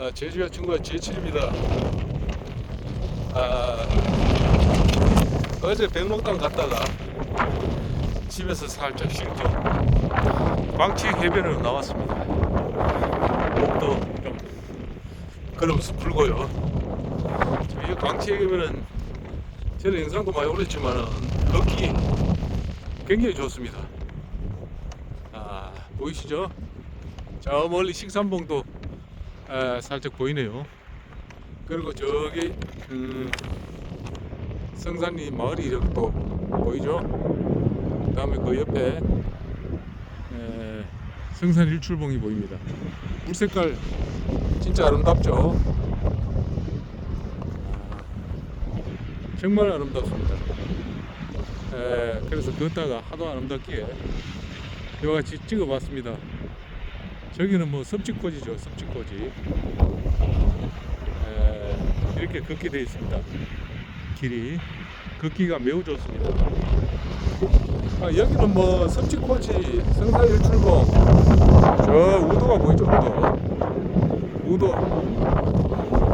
아, 제주의 친구가 제7입니다. 아, 어제 백록당 갔다가 집에서 살짝 쉴겸 광치 해변으로 나왔습니다. 목도 좀 걸으면서 풀고요. 이 광치 해변은 저는 영상도 많이 올렸지만 걷기 굉장히 좋습니다. 아, 보이시죠? 저 멀리 식산봉도 아, 살짝 보이네요. 그리고 저기 음, 성산리 마을이 이렇게 또 보이죠? 그 다음에 그 옆에 에, 성산 일출봉이 보입니다. 물 색깔 진짜 아름답죠? 아, 정말 아름답습니다. 에, 그래서 걷다가 하도 아름답기에 이와 같이 찍어봤습니다. 저기는 뭐 섭지코지죠, 섭지코지. 에, 이렇게 걷게 되어 있습니다. 길이 걷기가 매우 좋습니다. 아, 여기는 뭐 섭지코지, 성산일출봉, 저 우도가 보이죠, 우도. 우도.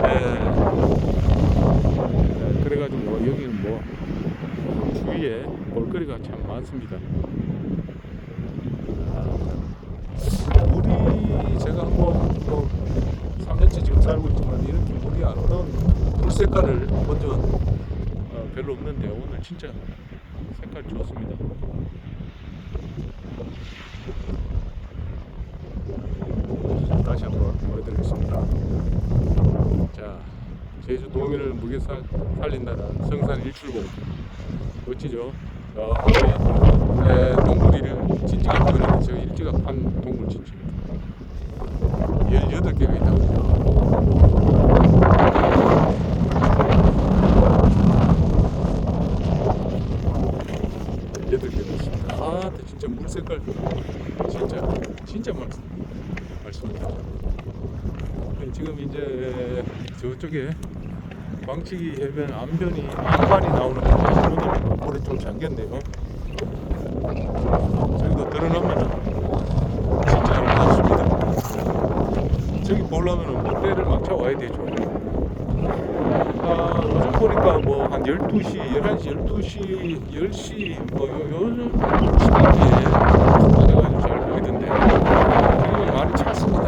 에, 에, 그래가지고 뭐 여기는 뭐 주위에 볼거리가 참 많습니다. 물이 제가 한번 뭐 3년째 지금 살고 있지만 이렇게 물이 아름다운 물 색깔을 본 적은 어, 별로 없는데 오늘 진짜 색깔 좋습니다. 다시 한번 보여드리겠습니다. 자, 제주 도민을 무게 살, 살린다는 성산 일출봉 멋지죠? 자, 네, 동굴이를 진지가 보이는데 저기 일지가 판 동굴 진지입니다. 18개가 있다고. 여덟 개 됐습니다. 아, 진짜 물 색깔 진짜 진짜 많습니다. 많습니다. 네, 지금 이제 저쪽에 광치기 해변 안변이 안반이 나오는 오늘 물에 좀 잠겼네요. 저기도 들어가면은 진짜 아름답습니다. 저기 보려면은 뭐 때를 맞춰 와야 되죠. 아, 요즘 보니까 뭐 한 12시, 11시, 12시, 10시 뭐 요, 요즘 시간대에 맞아가지고 잘 보이던데 많이 찼습니다.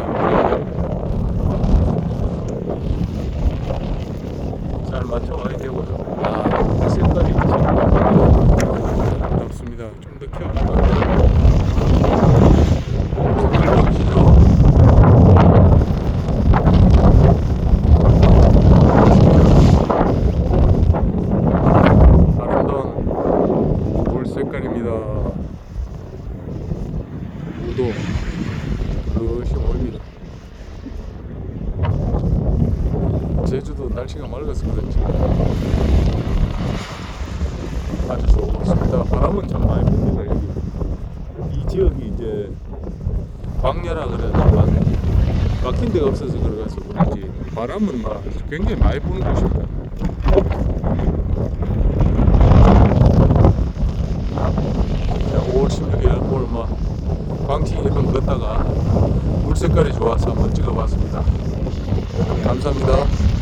잘 맞춰 와야 되고요. 아, 이 색깔이 참 아름답습니다. 좀 더 키워볼까요? 색깔 보시죠. 아름다운 물 색깔입니다. 우도 그것이 보입니다. 제주도 날씨가 맑아서 그런지 아주 좋고 있습니다. 바람은 참 많이 붑니다 여기. 이 지역이 이제 광야라 그래도 막 막힌 데가 없어서 그래가지고 그런지 바람은 막 굉장히 많이 부는 곳입니다. 자, 5월 16일 오늘 뭐 광치 해변 걷다가 물 색깔이 좋아서 한번 찍어봤습니다. 감사합니다.